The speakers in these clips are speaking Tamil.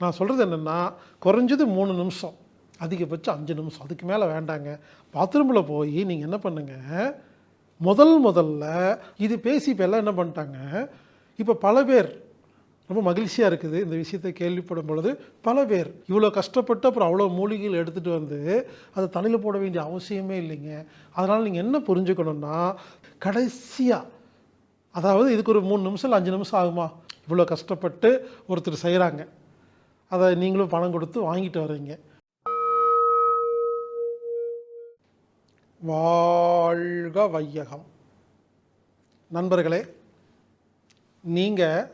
நான் சொல்கிறது என்னென்னா குறைஞ்சது மூணு நிமிஷம். அதிகபட்சம் அஞ்சு நிமிஷம். அதுக்கு மேலே வேண்டாங்க. பாத்ரூமில் போய் நீங்கள் என்ன பண்ணுங்க? முதல் முதல்ல இது பேசி இப்போ எல்லாம் என்ன பண்ணிட்டாங்க? இப்போ பல பேர் ரொம்ப மகிழ்ச்சியாக இருக்குது இந்த விஷயத்தை கேள்விப்படும் பொழுது பல பேர் இவ்வளோ கஷ்டப்பட்டு அப்புறம் அவ்வளோ மூலிகைகள் எடுத்துகிட்டு வந்து அதை தலையில் போட வேண்டிய அவசியமே இல்லைங்க. அதனால் நீங்கள் என்ன புரிஞ்சுக்கணுன்னா கடைசியாக அதாவது இதுக்கு ஒரு மூணு நிமிஷம் இல்லை அஞ்சு நிமிஷம் ஆகுமா? இவ்வளோ கஷ்டப்பட்டு ஒருத்தர் செய்கிறாங்க அதை நீங்களும் பணம் கொடுத்து வாங்கிட்டு வர்றீங்க. வாழ்க வையகம். நண்பர்களே நீங்கள்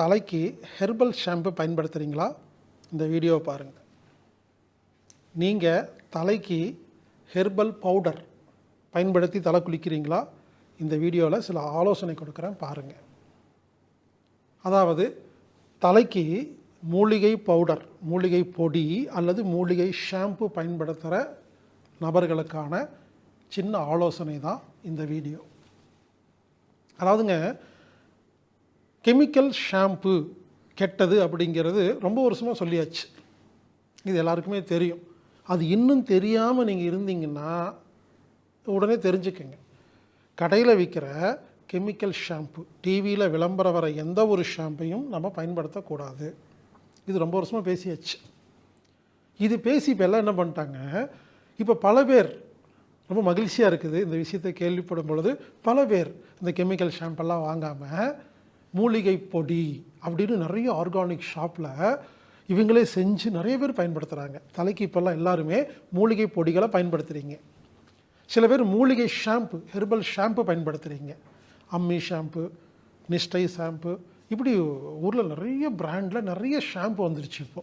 தலைக்கு ஹெர்பல் ஷாம்பு பயன்படுத்துகிறீங்களா இந்த வீடியோவை பாருங்கள் நீங்கள் தலைக்கு ஹெர்பல் பவுடர் பயன்படுத்தி தலை குளிக்கிறீங்களா? இந்த வீடியோவில் சில ஆலோசனை கொடுக்குறேன் பாருங்கள் அதாவது தலைக்கு மூலிகை பவுடர் மூலிகை பொடி அல்லது மூலிகை ஷாம்பு பயன்படுத்துகிற நபர்களுக்கான சின்ன ஆலோசனை தான் இந்த வீடியோ. அதாவதுங்க கெமிக்கல் ஷாம்பு கெட்டது அப்படிங்கிறது ரொம்ப வருஷமாக சொல்லியாச்சு. இது எல்லாருக்குமே தெரியும். அது இன்னும் தெரியாமல் நீங்கள் இருந்தீங்கன்னா உடனே தெரிஞ்சுக்கங்க. கடையில் விற்கிற கெமிக்கல் ஷாம்பு டிவியில் விளம்பரம் வர எந்த ஒரு ஷாம்பையும் நம்ம பயன்படுத்தக்கூடாது. இது ரொம்ப வருஷமாக பேசியாச்சு. இது பேசி இப்போ எல்லாம் என்ன பண்ணிட்டாங்க? இப்போ பல பேர் ரொம்ப மகிழ்ச்சியாக இருக்குது இந்த விஷயத்தை கேள்விப்படும் பொழுது பல பேர் இந்த கெமிக்கல் ஷாம்பெல்லாம் வாங்காமல் மூலிகை பொடி அப்படின்னு நிறைய ஆர்கானிக் ஷாப்பில் இவங்களே செஞ்சு நிறைய பேர் பயன்படுத்துகிறாங்க தலைக்கு இப்போல்லாம் எல்லாருமே மூலிகை பொடிகளை பயன்படுத்துகிறீங்க சில பேர் மூலிகை ஷாம்பு ஹெர்பல் ஷாம்பு பயன்படுத்துகிறீங்க அம்மி ஷாம்பு நிஷ்டை ஷாம்பு இப்படி ஊரில் நிறைய பிராண்டில் நிறைய ஷாம்பு வந்துருச்சு இப்போ.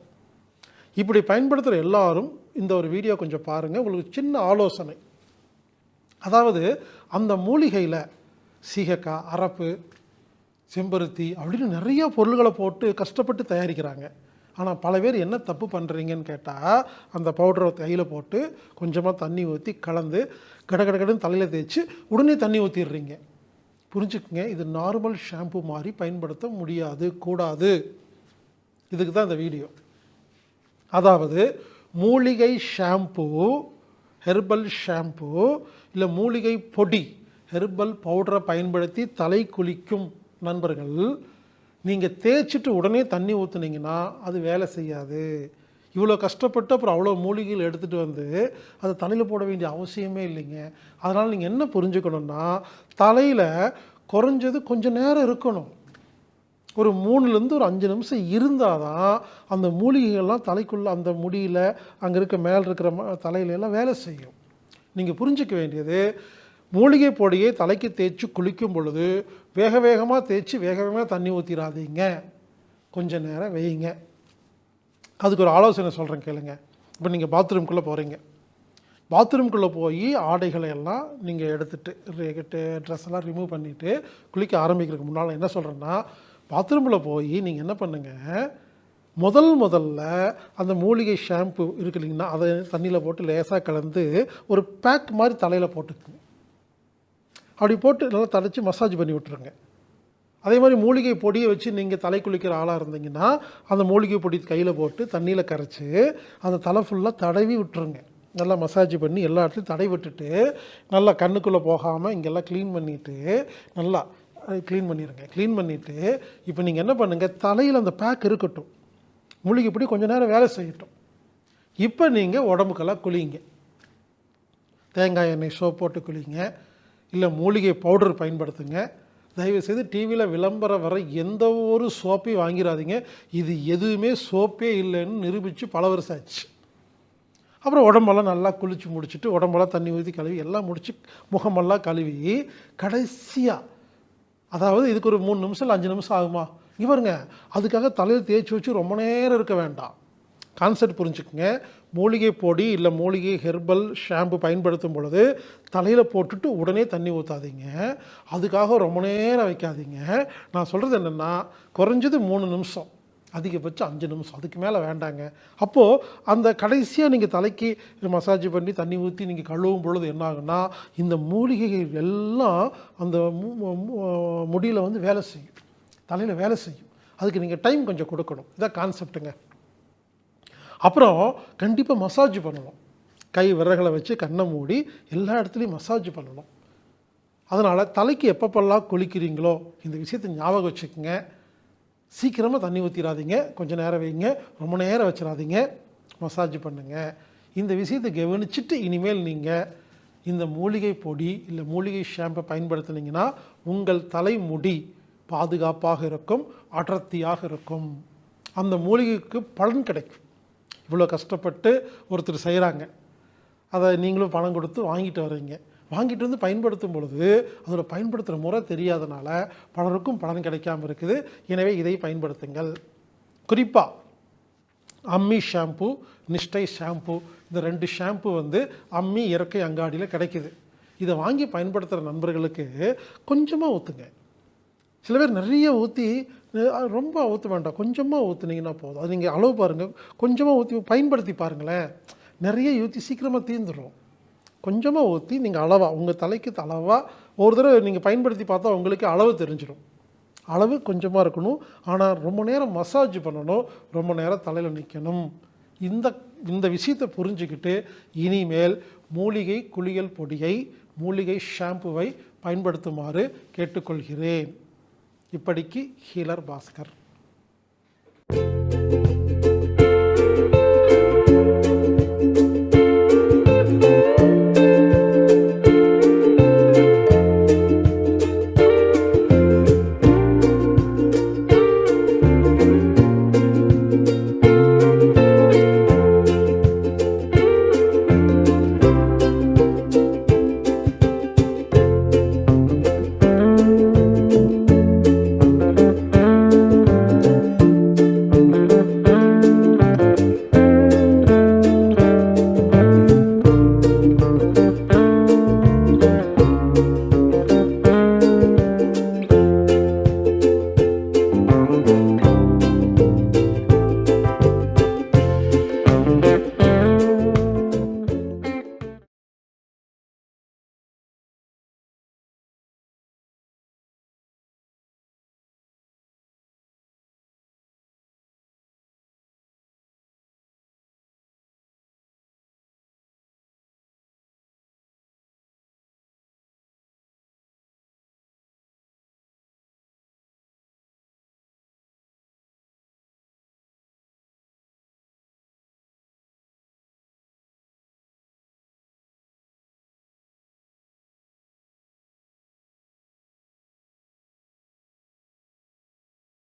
இப்படி பயன்படுத்துகிற எல்லாரும் இந்த ஒரு வீடியோ கொஞ்சம் பாருங்கள் உங்களுக்கு சின்ன ஆலோசனை. அதாவது அந்த மூலிகையில் சீகக்காய் அரப்பு செம்பருத்தி அப்படின்னு நிறைய பொருள்களை போட்டு கஷ்டப்பட்டு தயாரிக்கிறாங்க. ஆனால் பல பேர் என்ன தப்பு பண்ணுறீங்கன்னு கேட்டால் அந்த பவுடரை தையில் போட்டு கொஞ்சமாக தண்ணி ஊற்றி கலந்து கட கட தலையில் தேய்ச்சி உடனே தண்ணி ஊற்றிடுறீங்க புரிஞ்சுக்குங்க. இது நார்மல் ஷாம்பு மாதிரி பயன்படுத்த முடியாது கூடாது. இதுக்கு தான் இந்த வீடியோ அதாவது மூலிகை ஷாம்பு ஹெர்பல் ஷாம்பு இல்லை மூலிகை பொடி ஹெர்பல் பவுடரை பயன்படுத்தி தலை குளிக்கும் நண்பர்கள் நீங்கள் தேய்ச்சிட்டு உடனே தண்ணி ஊற்றுனீங்கன்னா அது வேலை செய்யாது. இவ்வளோ கஷ்டப்பட்டு அப்புறம் அவ்வளோ மூலிகைகள் எடுத்துகிட்டு வந்து அதை தலையில் போட வேண்டிய அவசியமே இல்லைங்க. அதனால் நீங்கள் என்ன புரிஞ்சுக்கணுன்னா தலையில் குறைஞ்சது கொஞ்சம் நேரம் இருக்கணும். ஒரு மூணுலேருந்து ஒரு அஞ்சு நிமிஷம் இருந்தால் தான் அந்த மூலிகைகள்லாம் தலைக்குள்ளே அந்த முடியில் அங்கே இருக்க மேலே இருக்கிற ம- தலையில எல்லாம் வேலை செய்யும். நீங்கள் புரிஞ்சிக்க வேண்டியது மூலிகை பொடியை தலைக்கு தேய்ச்சி குளிக்கும் பொழுது வேக வேகமாக தேய்ச்சி வேக வேகமாக தண்ணி ஊற்றிடாதீங்க கொஞ்சம் நேரம் வையுங்க. அதுக்கு ஒரு ஆலோசனை சொல்கிறேன் கேளுங்க. இப்போ நீங்கள் பாத்ரூம்குள்ளே போகிறீங்க பாத்ரூம்குள்ளே போய் ஆடைகளை எல்லாம் நீங்கள் எடுத்துட்டு ட்ரெஸ் எல்லாம் ரிமூவ் பண்ணிவிட்டு குளிக்க ஆரம்பிக்கிறதுக்கு முன்னால் என்ன சொல்கிறேன்னா பாத்ரூமில் போய் நீங்கள் என்ன பண்ணுங்கள் முதல் முதல்ல அந்த மூலிகை ஷாம்பு இருக்கு இல்லைங்கன்னா அதை தண்ணியில் போட்டு லேசாக கலந்து ஒரு பேக் மாதிரி தலையில் போட்டுக்குங்க. அப்படி போட்டு நல்லா தடைச்சி மசாஜ் பண்ணி விட்டுருங்க. அதே மாதிரி மூலிகை பொடியை வச்சு நீங்கள் தலை குளிக்கிற ஆளாக இருந்தீங்கன்னா அந்த மூலிகை பொடி கையில் போட்டு தண்ணியில் கரைச்சி அந்த தலை ஃபுல்லாக தடவி விட்டுருங்க. நல்லா மசாஜ் பண்ணி எல்லா இடத்துலையும் தடை விட்டுட்டு நல்லா கண்ணுக்குள்ளே போகாமல் இங்கெல்லாம் க்ளீன் பண்ணிவிட்டு நல்லா க்ளீன் பண்ணிடுங்க க்ளீன் பண்ணிவிட்டு இப்போ நீங்கள் என்ன பண்ணுங்கள் தலையில் அந்த பேக் இருக்கட்டும். மூலிகை பொடி கொஞ்ச நேரம் வேலை செய்யட்டும். இப்போ நீங்கள் உடம்புக்கெல்லாம் குளிங்க. தேங்காய் எண்ணெய் சோப் போட்டு குளிங்க. இல்லை மூலிகை பவுடர் பயன்படுத்துங்க. தயவுசெய்து டிவியில் விளம்பரம் வர எந்த ஒரு சோப்பையும் வாங்கிடாதீங்க இது எதுவுமே சோப்பே இல்லைன்னு நிரூபித்து பல வருஷம் ஆச்சு. அப்புறம் உடம்பெல்லாம் நல்லா குளித்து முடிச்சுட்டு உடம்பெல்லாம் தண்ணி ஊற்றி கழுவி எல்லாம் முடித்து முகமெல்லாம் கழுவி. கடைசியாக அதாவது இதுக்கு ஒரு மூணு நிமிஷம் இல்லை அஞ்சு நிமிஷம் ஆகுமா? இவருங்க அதுக்காக தலையில் தேய்ச்சி வச்சு ரொம்ப நேரம் இருக்க வேண்டாம். கான்செப்ட் புரிஞ்சுக்குங்க. மூலிகை பொடி இல்லை மூலிகை ஹெர்பல் ஷாம்பு பயன்படுத்தும் பொழுது தலையில் போட்டுட்டு உடனே தண்ணி ஊற்றாதீங்க அதுக்காக ரொம்ப நேரம் வைக்காதீங்க. நான் சொல்கிறது என்னென்னா குறைஞ்சது மூணு நிமிஷம். அதிகபட்சம் அஞ்சு நிமிஷம். அதுக்கு மேலே வேண்டாங்க. அப்போது அந்த கடைசியாக நீங்கள் தலைக்கு மசாஜ் பண்ணி தண்ணி ஊற்றி நீங்கள் கழுவும் பொழுது என்ன ஆகுன்னா இந்த மூலிகைகள் எல்லாம் அந்த முடியில் வந்து வேலை செய்யும். தலையில் வேலை செய்யும். அதுக்கு நீங்கள் டைம் கொஞ்சம் கொடுக்கணும். இதான் கான்செப்ட்டுங்க அப்புறம் கண்டிப்பாக மசாஜ் பண்ணணும். கை விரகளை வச்சு கண்ணை மூடி எல்லா இடத்துலையும் மசாஜ் பண்ணணும். அதனால் தலைக்கு எப்பப்பெல்லாம் குளிக்கிறீங்களோ இந்த விஷயத்தை ஞாபகம் வச்சுக்கோங்க. சீக்கிரமாக தண்ணி ஊற்றிடாதீங்க கொஞ்சம் நேரம் வைங்க. ரொம்ப நேரம் வச்சிடாதீங்க. மசாஜ் பண்ணுங்கள் இந்த விஷயத்தை கவனிச்சுட்டு இனிமேல் நீங்கள் இந்த மூலிகை பொடி இல்லை மூலிகை ஷாம்பை பயன்படுத்துனீங்கன்னா உங்கள் தலைமுடி பாதுகாப்பாக இருக்கும் அடர்த்தியாக இருக்கும். அந்த மூலிகைக்கு பலன் கிடைக்கும். இவ்வளோ கஷ்டப்பட்டு ஒருத்தர் செய்கிறாங்க. அதை நீங்களும் பணம் கொடுத்து வாங்கிட்டு வர்றீங்க வாங்கிட்டு வந்து பயன்படுத்தும் பொழுது அதோட பயன்படுத்துகிற முறை தெரியாதனால பலருக்கும் பலன் கிடைக்காம இருக்குது. எனவே இதை பயன்படுத்துங்கள். குறிப்பாக அம்மி ஷாம்பு நிஷ்டை ஷாம்பு இந்த ரெண்டு ஷாம்பு வந்து அம்மி இயற்கை அங்காடியில் கிடைக்குது. இதை வாங்கி பயன்படுத்துகிற நண்பர்களுக்கு கொஞ்சமாக ஊற்றுங்க சில பேர் நிறைய ஊற்றி ரொம்ப ஊற்ற வேண்டாம். கொஞ்சமாக ஊற்றுனீங்கன்னா போதும். அது நீங்கள் அளவு பாருங்கள் கொஞ்சமாக ஊற்றி பயன்படுத்தி பாருங்களேன். நிறைய ஊற்றி சீக்கிரமாக தீர்ந்துடும் கொஞ்சமாக ஊற்றி நீங்கள் அளவாக உங்கள் தலைக்கு அளவாக ஒரு தடவை நீங்கள் பயன்படுத்தி பார்த்தா உங்களுக்கு அளவு தெரிஞ்சிடும் அளவு கொஞ்சமாக இருக்கணும். ஆனால் ரொம்ப நேரம் மசாஜ் பண்ணணும். ரொம்ப நேரம் தலையில் நிற்கணும் இந்த இந்த விஷயத்தை புரிஞ்சுக்கிட்டு இனிமேல் மூலிகை குளியல் பொடியை மூலிகை ஷாம்புவை பயன்படுத்துமாறு கேட்டுக்கொள்கிறேன். इपड़की हीलर भास्कर।